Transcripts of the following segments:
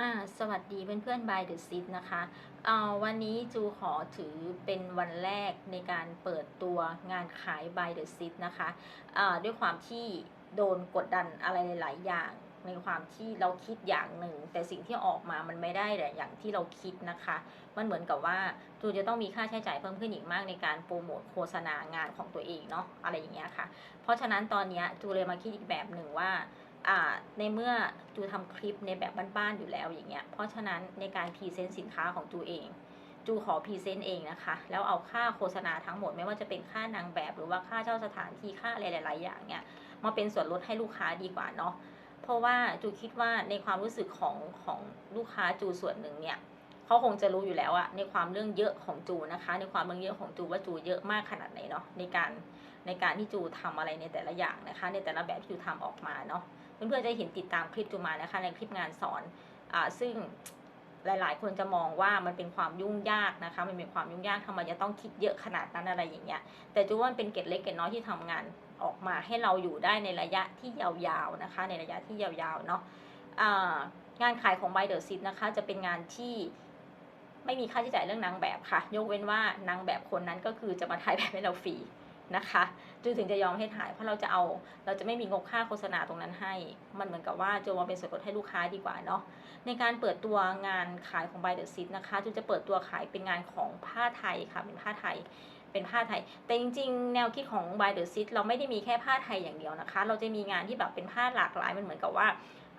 อ่าสวัสดีเพื่อนๆ by the seed นะคะเอ่อวันนี้จูขอถือเป็นวันแรกในการเปิดตัวงานขาย by the seed นะคะอ่าด้วยความที่โดนกดดันอะไรหลาย ๆ อย่างในความที่เราคิดอย่างหนึ่ง แต่สิ่งที่ออกมามันไม่ได้อย่างที่เราคิดนะคะ มันเหมือนกับว่าจูจะต้องมีค่าใช้จ่ายเพิ่มขึ้นอีกมากในการโปรโมทโฆษณางานของตัวเองเนาะอะไรอย่างเงี้ยค่ะ เพราะฉะนั้นตอนเนี้ยจูเลยมาคิดอีกแบบหนึ่งว่า ในเมื่อจูทำคลิปในแบบบ้านๆอยู่แล้วอย่างเงี้ย เพราะฉะนั้นในการพรีเซนต์สินค้าของจูเอง จูขอพรีเซนต์เองนะคะ แล้วเอาค่าโฆษณาทั้งหมดไม่ว่าจะเป็นค่านางแบบหรือว่าค่าเช่าสถานที่ค่าอะไรหลาย ๆ อย่างเนี่ยมาเป็นส่วนลดให้ลูกค้าดีกว่าเนาะ เพราะว่าจูคิดว่าในความรู้สึกของของลูกค้าจูส่วนหนึ่งเนี่ยเขาคงจะรู้อยู่แล้วอะในความเรื่องเยอะของจูนะคะ ในความเรื่องเยอะของจูว่าจูเยอะมากขนาดไหนเนาะในการในการที่จูทำอะไรในแต่ละอย่างนะคะ ในแต่ละแบบที่จูทำออกมาเนาะ เพื่อนๆจะเห็นติดตามคลิปจูมานะคะในคลิปงานสอนอ่าซึ่งหลาย ๆ คนจะมองว่ามันเป็นความยุ่งยากนะคะมันเป็นความยุ่งยากทำไมจะต้องคิดเยอะขนาดนั้นอะไรอย่างเงี้ยแต่จูว่ามันเป็นเกร็ดเล็กเกร็ดน้อยที่ทำงานออกมาให้เราอยู่ได้ในระยะที่ยาวๆนะคะ ในระยะที่ยาวๆเนาะอ่างานขายของ by the seed นะคะ จะเป็นงานที่ไม่มีค่าใช้จ่ายเรื่องนางแบบค่ะ ยกเว้นว่านางแบบคนนั้นก็คือจะมาถ่ายแบบให้เราฟรี นะคะจูถึงจะยอมให้ถ่ายเพราะเราจะเอาเราจะไม่มีงบค่าโฆษณาตรงนั้นให้ มันเหมือนกับว่าจูมาเป็นส่วนลดให้ลูกค้าดีกว่าเนาะในการเปิดตัวงานขายของ by the seed นะคะจูจะเปิดตัวขายเป็นงานของผ้าไทยค่ะเป็นผ้าไทยเป็นผ้าไทย แต่จริงๆ แนวคิดของ by the seed เราไม่ได้มีแค่ผ้าไทยอย่างเดียวนะคะ เราจะมีงานที่แบบเป็นผ้าหลากหลายมันเหมือนกับว่า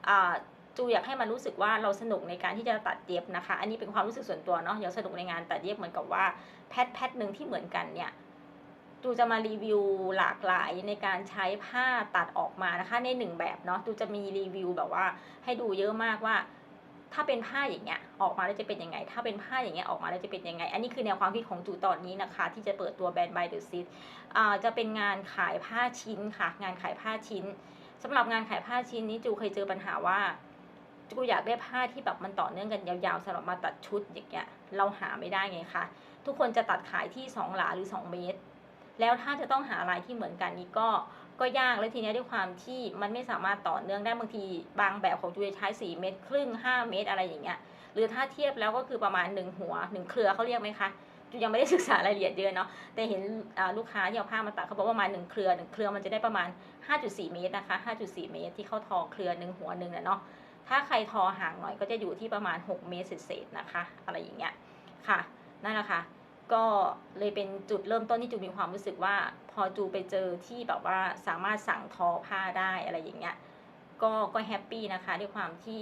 อ่าจูอยากให้มันรู้สึกว่าเราสนุกในการที่จะตัดเย็บนะคะ อันนี้เป็นความรู้สึกส่วนตัวเนาะอยากสนุกในงานตัดเย็บเหมือนกับว่าแพทแพทหนึ่งที่เหมือนกันเนี่ย จูจะมารีวิวหลากหลายในการใช้ผ้าตัดออกมานะคะ ในหนึ่งแบบเนาะจูจะมีรีวิวแบบว่า ให้ดูเยอะมากว่า ถ้าเป็นผ้าอย่างเงี้ยออกมาแล้วจะเป็นยังไง ถ้าเป็นผ้าอย่างเงี้ยออกมาแล้วจะเป็นยังไง อันนี้คือแนวความคิดของจูตอนนี้นะคะ ที่จะเปิดตัวแบรนด์ by the seed อ่าจะเป็นงานขายผ้าชิ้นค่ะ งานขายผ้าชิ้นสำหรับงานขายผ้าชิ้นนี้จูเคยเจอปัญหาว่าจูอยากได้ผ้าที่แบบมันต่อเนื่องกันยาวๆสำหรับมาตัดชุดอย่างเงี้ยเราหาไม่ได้ไงคะทุกคนจะตัดขายที่ 2 หลาหรือ 2 เมตร แล้วถ้าจะต้องหาลายที่เหมือนกันนี้ก็ก็ยากแล้วทีนี้ด้วยความที่มันไม่สามารถต่อเนื่องได้บางทีบางแบบของจูจะใช้4เมตรครึ่ง 5 เมตรอะไรอย่างเงี้ยหรือถ้าเทียบแล้วก็คือประมาณ 1 หัว 1 เครือเขาเรียกไหมคะจูยังไม่ได้ศึกษารายละเอียดเยอะเนาะแต่เห็นลูกค้าที่เอาผ้ามาตัดเขาบอกว่าประมาณ1เครือ1เครือมันจะได้ประมาณ 5.4 เมตรนะคะ 5.4 เมตรที่เขาทอเครือหนึ่งหัวหนึ่งนะเนาะถ้าใครทอห่างหน่อยก็จะอยู่ที่ประมาณ 6 เมตรเศษๆนะคะ อะไรอย่างเงี้ยค่ะนั่นแหละค่ะ ก็เลยเป็นจุดเริ่มต้นที่จูมีความรู้สึกว่า พอจูไปเจอที่แบบว่าสามารถสั่งทอผ้าได้อะไรอย่างเงี้ยก็ก็แฮปปี้นะคะด้วยความที่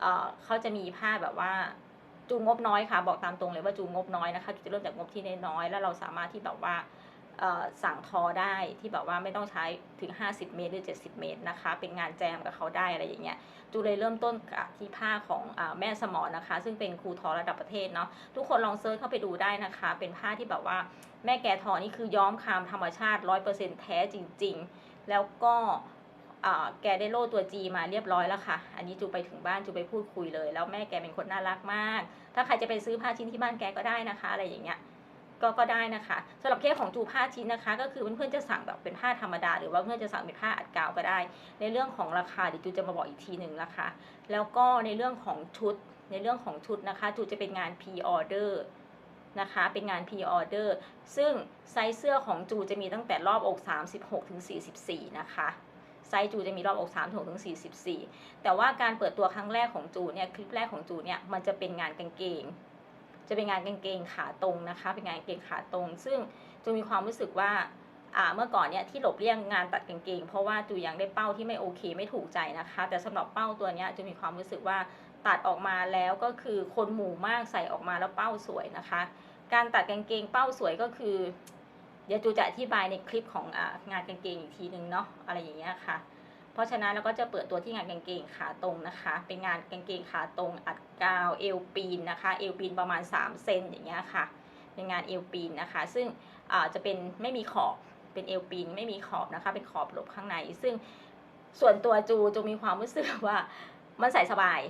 เอ่อเขาจะมีผ้าแบบว่าจูงบน้อยค่ะ บอกตามตรงเลยว่าจูงบน้อยนะคะจูจะเริ่มจากงบที่น้อยแล้วเราสามารถที่แบบว่า สั่งทอได้ที่แบบว่าไม่ต้องใช้ถึง 50 เมตรหรือ 70 เมตรนะคะ เป็นงานแจมกับเขาได้อะไรอย่างเงี้ยจูเลยเริ่มต้นกับที่ผ้าของอแม่สมอนะคะ ซึ่งเป็นครูทอระดับประเทศเนาะทุกคนลองเซิร์ชเข้าไปดูได้นะคะ เป็นผ้าที่แบบว่าแม่แกทอนี่คือย้อมคามธรรมชาติร้อยเปอร์เซ็นแท้จริง ๆ แล้วก็แกได้โล่ตัวจีมาเรียบร้อยแล้วค่ะ อันนี้จูไปถึงบ้านจูไปพูดคุยเลย แล้วแม่แกเป็นคนน่ารักมาก ถ้าใครจะไปซื้อผ้าชิ้นที่บ้านแกก็ได้นะคะ อะไรอย่างเงี้ย ก็ก็ได้นะคะสำหรับเคสของจูผ้าชิ้นนะคะ ก็คือเพื่อนๆจะสั่งแบบเป็นผ้าธรรมดา หรือว่าเพื่อนจะสั่งเป็นผ้าอัดกาวก็ได้ ในเรื่องของราคาเดี๋ยวจูจะมาบอกอีกทีหนึ่งนะคะ แล้วก็ในเรื่องของชุดในเรื่องของชุดนะคะจูจะเป็นงาน pre order นะคะเป็นงาน pre order ซึ่งไซส์เสื้อของจูจะมีตั้งแต่รอบอก 36ถึง44 นะคะไซส์จูจะมีรอบอก36ถึง 44 แต่ว่าการเปิดตัวครั้งแรกของจูเนี่ยคลิปแรกของจูเนี่ยมันจะเป็นงานกางเกง จะเป็นงานกางเกงขาตรงนะคะ เป็นงานกางเกงขาตรง ซึ่งจูมีความรู้สึกว่าอ่าเมื่อก่อนเนี่ยที่หลบเลี่ยงงานตัดกางเกง เพราะว่าจูยังได้เป้าที่ไม่โอเคไม่ถูกใจนะคะ แต่สำหรับเป้าตัวเนี้ยจูมีความรู้สึกว่าตัดออกมาแล้วก็คือคนหมู่มากใส่ออกมาแล้วเป้าสวยนะคะ การตัดกางเกงเป้าสวยก็คือ เดี๋ยวจูจะอธิบายในคลิปของอ่างานกางเกงอีกทีนึงเนาะอะไรอย่างเงี้ยค่ะ เพราะฉะนั้นเราก็จะเปิดตัวที่งานกางเกงขาตรงนะคะ เป็นงานกางเกงขาตรงอัดกาวเอวปีนนะคะ เอวปีนประมาณ 3 เซนอย่างเงี้ยค่ะ เป็นงานเอวปีนนะคะ ซึ่งจะเป็นไม่มีขอบ เป็นเอวปีนไม่มีขอบนะคะ เป็นขอบหลบข้างใน ซึ่งส่วนตัวจูจูมีความรู้สึกว่ามันใส่สบาย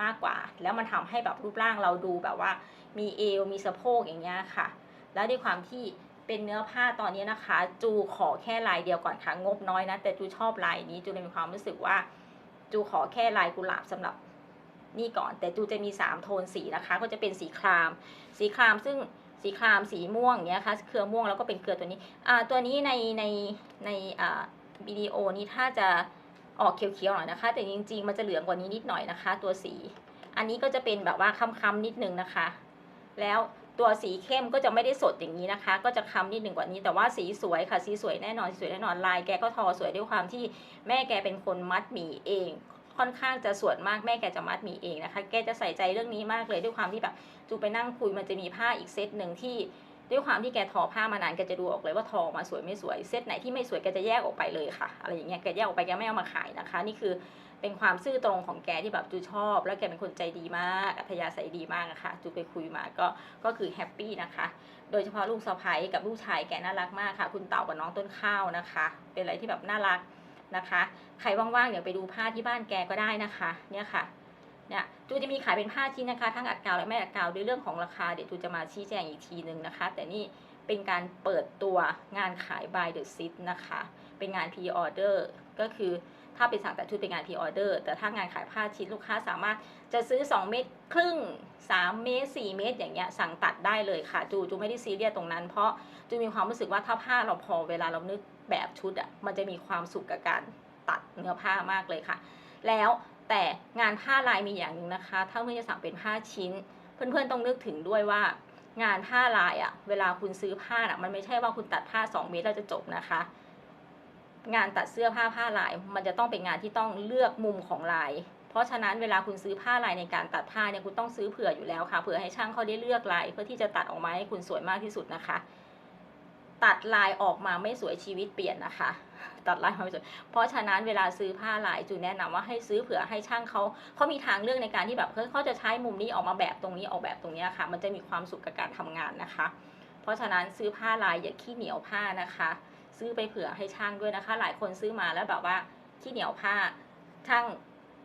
มากกว่า แล้วมันทำให้แบบรูปร่างเราดูแบบว่า มีเอวมีสะโพกอย่างเงี้ยค่ะ แล้วด้วยความที่ เป็นเนื้อผ้าตอนนี้นะคะ จูขอแค่ลายเดียวก่อนค่ะงบน้อยนะ แต่จูชอบลายนี้จูเลยมีความรู้สึกว่า จูขอแค่ลายกุหลาบสำหรับนี่ก่อน แต่จูจะมี 3 โทนสีนะคะ ก็จะเป็นสีคราม สีครามซึ่งสีครามสีม่วงเงี้ยค่ะเครือม่วงแล้วก็เป็นเครือตัวนี้อ่าตัวนี้ในในในอ่าวิดีโอนี้ถ้าจะออกเขียวๆหน่อยนะคะ แต่จริงๆมันจะเหลืองกว่านี้นิดหน่อยนะคะ ตัวสี อันนี้ก็จะเป็นแบบว่าค้ำๆนิดนึงนะคะ แล้ว ตัวสีเข้มก็จะไม่ได้สดอย่างนี้นะคะ ก็จะค้ำนิดหนึ่งกว่านี้แต่ว่าสีสวยค่ะ สีสวยแน่นอนสีสวยแน่นอนลายแกก็ทอสวยด้วยความที่แม่แกเป็นคนมัดหมี่เองค่อนข้างจะส่วนมากแม่แกจะมัดหมี่เองนะคะ แกจะใส่ใจเรื่องนี้มากเลยด้วยความที่แบบจูไปนั่งคุยมันจะมีผ้าอีกเซตหนึ่งที่ ด้วยความที่แกทอผ้ามานานแกจะดูออกเลยว่าทอมาสวยไม่สวยเซตไหนที่ไม่สวยแกจะแยกออกไปเลยค่ะอะไรอย่างเงี้ยแกแยกออกไปแกไม่เอามาขายนะคะ นี่คือ เป็นความซื่อตรงของแกที่แบบจูชอบ แล้วแกเป็นคนใจดีมาก อัธยาศัยดีมากนะคะจูไปคุยมาก็ก็คือแฮปปี้นะคะ โดยเฉพาะลูกสะใภ้กับลูกชายแกน่ารักมากค่ะ คุณเต่ากับน้องต้นข้าวนะคะ เป็นอะไรที่แบบน่ารักนะคะ ใครว่างๆเดี๋ยวไปดูผ้าที่บ้านแกก็ได้นะคะ เนี่ยค่ะเนี่ยจูจะมีขายเป็นผ้าชิ้นนะคะ ทั้งอัดกาวและไม่อัดกาวด้วยเรื่องของราคา เดี๋ยวจูจะมาชี้แจงอีกทีนึงนะคะ แต่นี่เป็นการเปิดตัวงานขาย by the sit นะคะ เป็นงาน pre order ก็คือ ถ้าเป็นสั่งแต่ชุดเป็นงาน pre order แต่ถ้างานขายผ้าชิ้นลูกค้าสามารถจะซื้อ 2 เมตรครึ่ง 3 เมตร 4 เมตร อย่างเงี้ยสั่งตัดได้เลยค่ะจูจูไม่ได้ซีเรียสตรงนั้น เพราะจูมีความรู้สึกว่าถ้าผ้าเราพอเวลาเรานึกแบบชุดอะ่ะมันจะมีความสุขกับการตัดเนื้อผ้ามากเลยค่ะ แล้วแต่งานผ้าลายมีอย่างหนึ่งนะคะ ถ้าเพื่อนจะสั่งเป็นผ้าชิ้น เพื่อนๆต้องนึกถึงด้วยว่างานผ้าลายอะ่ะเวลาคุณซื้อผ้าอะมันไม่ใช่ว่าคุณตัดผ้า 2 เมตรแล้วจะจบนะคะ งานตัดเสื้อผ้าผ้าลาย มันจะต้องเป็นงานที่ต้องเลือกมุมของลาย เพราะฉะนั้นเวลาคุณซื้อผ้าลายในการตัดผ้าเนี่ยคุณต้องซื้อเผื่ออยู่แล้วค่ะเผื่อให้ช่างเขาได้เลือกลาย เพื่อที่จะตัดออกมาให้คุณสวยมากที่สุดนะคะ ตัดลายออกมาไม่สวยชีวิตเปลี่ยนนะคะ ตัดลายมาไม่สวยเพราะฉะนั้นเวลาซื้อผ้าลายจูแนะนำว่าให้ซื้อเผื่อให้ช่างเขาเขามีทางเลือกในการที่แบบเฮ้ยเขาจะใช้มุมนี้ออกมาแบบตรงนี้ออกแบบตรงนี้ค่ะ มันจะมีความสุขกับการทำงานนะคะ เพราะฉะนั้นซื้อผ้าลายอย่าขี้เหนียวผ้านะคะ ซื้อไปเผื่อให้ช่างด้วยนะคะ หลายคนซื้อมาแล้วแบบว่าขี้เหนียวผ้าช่าง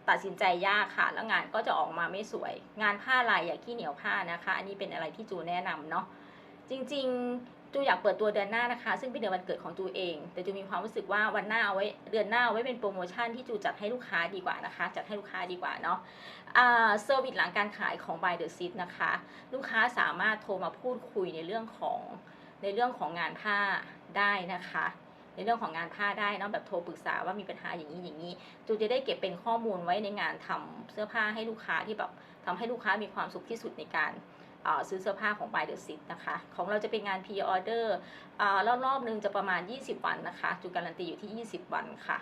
ตัดสินใจยากค่ะ แล้วงานก็จะออกมาไม่สวย งานผ้าลายอย่าขี้เหนียวผ้านะคะ อันนี้เป็นอะไรที่จูแนะนำเนาะจริงๆจูอยากเปิดตัวเดือนหน้านะคะ ซึ่งเป็นเดือนวันเกิดของจูเอง แต่จูมีความรู้สึกว่าวันหน้าเอาไว้เดือนหน้าเอาไว้เป็นโปรโมชั่นที่จูจัดให้ลูกค้าดีกว่านะคะ จัดให้ลูกค้าดีกว่าเนาะเซอร์วิสหลังการขายของ By the Seat นะคะ ลูกค้าสามารถโทรมาพูดคุยในเรื่องของ ในเรื่องของงานผ้าได้นะคะในเรื่องของงานผ้าได้นอะแบบโทรปรึกษาว่ามีปัญหาอย่างนี้อย่างนี้จูจะได้เก็บเป็นข้อมูลไว้ในงานทำเสื้อผ้าให้ลูกค้าที่แบบทำให้ลูกค้ามีความสุขที่สุดในการซื้อเสื้อผ้าของ By the Sit นะคะ ของเราจะเป็นงาน pre order อ่ารอบรอบๆหนึ่งจะประมาณ 20 วันนะคะจูการันตีอยู่ที่ 20 วันค่ะ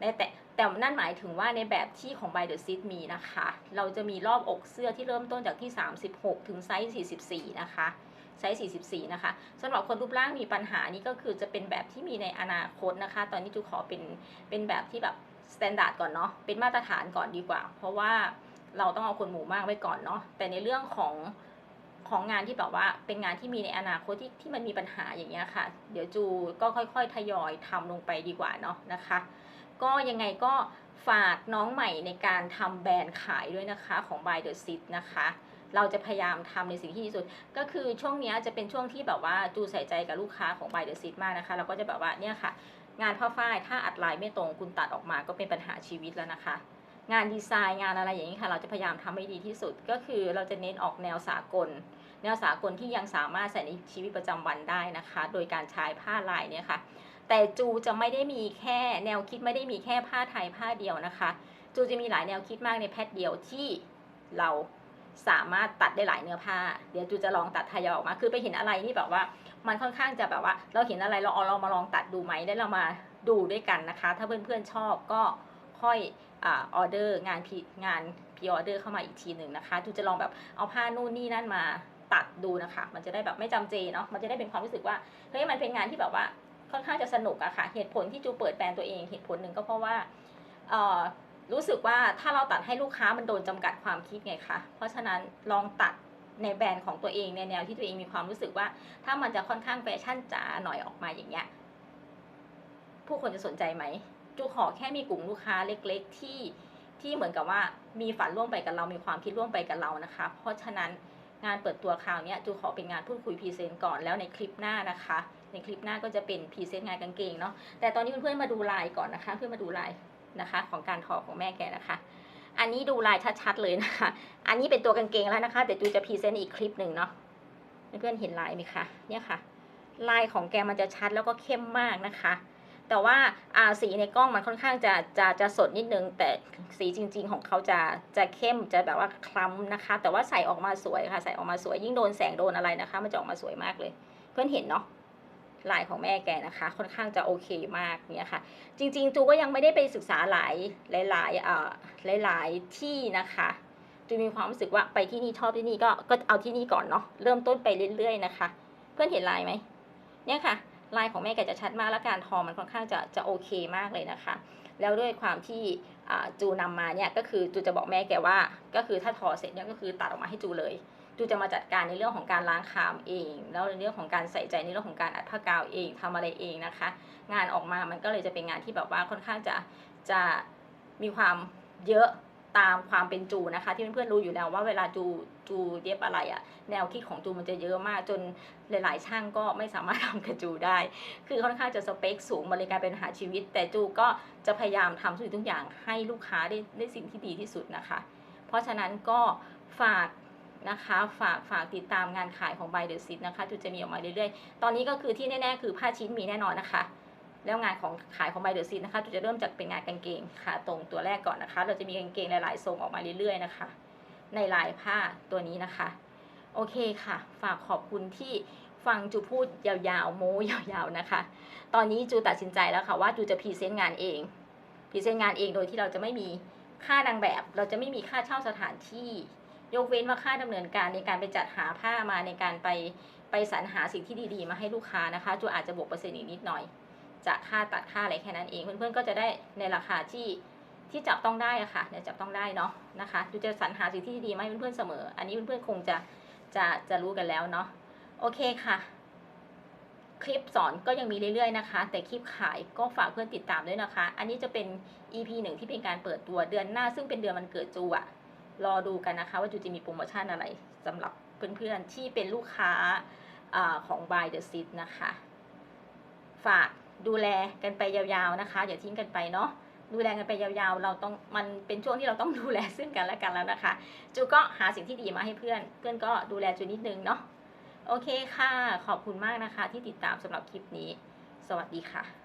ในแต่แต่นั่นหมายถึงว่าในแบบที่ของ By the Sit มีนะคะ เราจะมีรอบอกเสื้อที่เริ่มต้นจากที่ 36 ถึงไซส์ 44 นะคะ ไซส์44 นะคะสำหรับคนรูปร่างมีปัญหานี่ก็คือจะเป็นแบบที่มีในอนาคตนะคะ ตอนนี้จูขอเป็นเป็นแบบที่แบบสแตนดาร์ดก่อนเนาะเป็นมาตรฐานก่อนดีกว่า เพราะว่าเราต้องเอาคนหมู่มากไว้ก่อนเนาะแต่ในเรื่องของของงานที่แบบว่าเป็นงานที่มีในอนาคตที่ที่มันมีปัญหาอย่างเงี้ยค่ะ เดี๋ยวจูก็ค่อยๆ ทยอยทำลงไปดีกว่าเนาะนะคะ ก็ยังไงก็ฝากน้องใหม่ในการทำแบรนด์ขายด้วยนะคะของ By the Sit นะคะ เราจะพยายามทำในสิ่งที่ดีที่สุด ก็คือช่วงนี้จะเป็นช่วงที่แบบว่าจูใส่ใจกับลูกค้าของ By the Sit มากนะคะ เราก็จะแบบว่าเนี่ยค่ะ งานผ้าฝ้ายถ้าอัดลายไม่ตรงคุณตัดออกมาก็เป็นปัญหาชีวิตแล้วนะคะ งานดีไซน์งานอะไรอย่างนี้ค่ะ เราจะพยายามทำให้ดีที่สุด ก็คือเราจะเน้นออกแนวสากล แนวสากลที่ยังสามารถใส่ในชีวิตประจำวันได้นะคะ โดยการใช้ผ้าลายเนี่ยค่ะ แต่จูจะไม่ได้มีแค่แนวคิดไม่ได้มีแค่ผ้าไทยผ้าเดียวนะคะ จูจะมีหลายแนวคิดมากในแพทเดียวที่เรา สามารถตัดได้หลายเนื้อผ้า เดี๋ยวจูจะลองตัดทยอยออกมา คือไปเห็นอะไรที่แบบว่า มันค่อนข้างจะแบบว่า เราเห็นอะไรเราเอาเรามาลองตัดดูไหมแล้วเรามาดูด้วยกันนะคะ ถ้าเพื่อนๆชอบก็ค่อยออเดอร์งานพีงานพีออเดอร์เข้ามาอีกทีหนึ่งนะคะจูจะลองแบบเอาผ้านู่นนี่นั่นมาตัดดูนะคะ มันจะได้แบบไม่จำเจเนาะมันจะได้เป็นความรู้สึกว่าเฮ้ยมันเป็นงานที่แบบว่าค่อนข้างจะสนุกอะค่ะ เหตุผลที่จูเปิดแบรนด์ตัวเอง เหตุผลหนึ่งก็เพราะว่าเอ่อ รู้สึกว่าถ้าเราตัดให้ลูกค้ามันโดนจำกัดความคิดไงคะเพราะฉะนั้นลองตัดในแบรนด์ของตัวเองในแนวที่ตัวเองมีความรู้สึกว่า ถ้ามันจะค่อนข้างแฟชั่นจ๋าหน่อยออกมาอย่างเงี้ยผู้คนจะสนใจไหมจูขอแค่มีกลุ่มลูกค้าเล็ก ๆ ที่ที่เหมือนกับว่ามีฝันร่วมไปกับเรา มีความคิดร่วมไปกับเรานะคะ เพราะฉะนั้นงานเปิดตัวคราวนี้จูขอเป็นงานพูดคุยพรีเซนต์ก่อนแล้วในคลิปหน้านะคะ ในคลิปหน้าก็จะเป็นพรีเซนต์งานกางเกงเนาะแต่ตอนนี้เพื่อนๆมาดูไลายก่อนนะคะ เพื่อนมาดูไลาย นะคะ ของการทอของแม่แกนะคะ อันนี้ดูลายชัดๆเลยนะคะ อันนี้เป็นตัวกางเกงแล้วนะคะแต่จูจะพรีเซนต์อีกคลิปหนึ่งเนาะเพื่อนๆเห็นลายไหมคะเนี่ยค่ะ ลายของแกมันจะชัดแล้วก็เข้มมากนะคะแต่ว่าอาสีในกล้องมันค่อนข้างจะจะจะสดนิดนึง แต่สีจริง ๆ ของเขาจะจะเข้มจะแบบว่าคล้ำนะคะ แต่ว่าใส่ออกมาสวยค่ะ ใส่ออกมาสวยยิ่งโดนแสงโดนอะไรนะคะ มันจะออกมาสวยมากเลย เพื่อนเห็นเนาะ ลายของแม่แกนะคะ ค่อนข้างจะโอเคมากเนี่ยค่ะ จริงๆจูก็ยังไม่ได้ไปศึกษาหลายหลายๆอ่าหลายๆที่นะคะจูมีความรู้สึกว่าไปที่นี่ชอบที่นี่ก็ก็เอาที่นี่ก่อนเนาะเริ่มต้นไปเรื่อยๆนะคะ เพื่อนเห็นลายไหมเนี่ยค่ะลายของแม่แกจะชัดมากและการทอมันค่อนข้างจะจะโอเคมากเลยนะคะ แล้วด้วยความที่จูนำมาเนี่ยก็คือจูจะบอกแม่แกว่า ก็คือถ้าทอเสร็จเนี่ยก็คือตัดออกมาให้จูเลย จูจะมาจัดการในเรื่องของการล้างคามเอง แล้วในเรื่องของการใส่ใจในเรื่องของการอัดผ้ากาวเองทำอะไรเองนะคะ งานออกมามันก็เลยจะเป็นงานที่แบบว่าค่อนข้างจะจะมีความเยอะตามความเป็นจูนะคะ ที่เพื่อนๆรู้อยู่แล้วว่าเวลาจูจูเย็บอะไรอะแนวคิดของจูมันจะเยอะมากจนหลายๆช่างก็ไม่สามารถทำกับจูได้ คือค่อนข้างจะสเปคสูงมาเลยกลายเป็นหาชีวิต แต่จูก็จะพยายามทำทุกสิ่งทุกอย่างให้ลูกค้าได้ได้สิ่งที่ดีที่สุดนะคะ เพราะฉะนั้นก็ฝาก นะคะ ฝากฝากติดตามงานขายของ By the Sit นะคะจูจะมีออกมาเรื่อยๆ ตอนนี้ก็คือที่แน่ๆ คือผ้าชิ้นมีแน่นอนนะคะ แล้วงานของขายของ By the Sit นะคะจูจะเริ่มจากเป็นงานกางเกงขาตรงตัวแรกก่อนนะคะ เราจะมีกางเกงหลายๆทรงออกมาเรื่อยๆนะคะ ในลายผ้าตัวนี้นะคะ โอเคค่ะ ฝากขอบคุณที่ฟังจูพูดยาวๆ โม้ยาวๆนะคะ ตอนนี้จูตัดสินใจแล้วค่ะว่าจูจะพรีเซนต์งานเองพรีเซนต์งานเองโดยที่เราจะไม่มีค่านางแบบ เราจะไม่มีค่าเช่าสถานที่ ยกเว้นว่าค่าดำเนินการในการไปจัดหาผ้ามาในการไปไปสรรหาสิ่งที่ดีๆ มาให้ลูกค้านะคะจูอาจจะบวกเปอร์เซ็นต์อีกนิดหน่อยจากค่าตัดค่าอะไรแค่นั้นเองเพื่อนๆก็จะได้ในราคาที่ที่จับต้องได้อะค่ะเนี่ยจับต้องได้เนาะนะคะจูจะสรรหาสิ่งที่ดีมาให้เพื่อนๆเสมอ อันนี้เพื่อนๆคงจะจะจะรู้กันแล้วเนาะโอเคค่ะ คลิปสอนก็ยังมีเรื่อยๆนะคะ แต่คลิปขายก็ฝากเพื่อนติดตามด้วยนะคะ อันนี้จะเป็น EP หนึ่งที่เป็นการเปิดตัวเดือนหน้า ซึ่งเป็นเดือนมันเกิดจูอะ รอดูกันนะคะ ว่าจูจะมีโปรโมชั่นอะไรสำหรับเพื่อนๆ ที่เป็นลูกค้าอาของ By the Sit นะคะ ฝากดูแลกันไปยาวๆนะคะ อย่าทิ้งกันไปเนาะดูแลกันไปยาวๆ เราต้องมันเป็นช่วงที่เราต้องดูแลซึ่งกันและกันแล้วนะคะ จูก็หาสิ่งที่ดีมาให้เพื่อน เพื่อนก็ดูแลจูนิดนึงเนาะโอเคค่ะ ขอบคุณมากนะคะที่ติดตามสำหรับคลิปนี้ สวัสดีค่ะ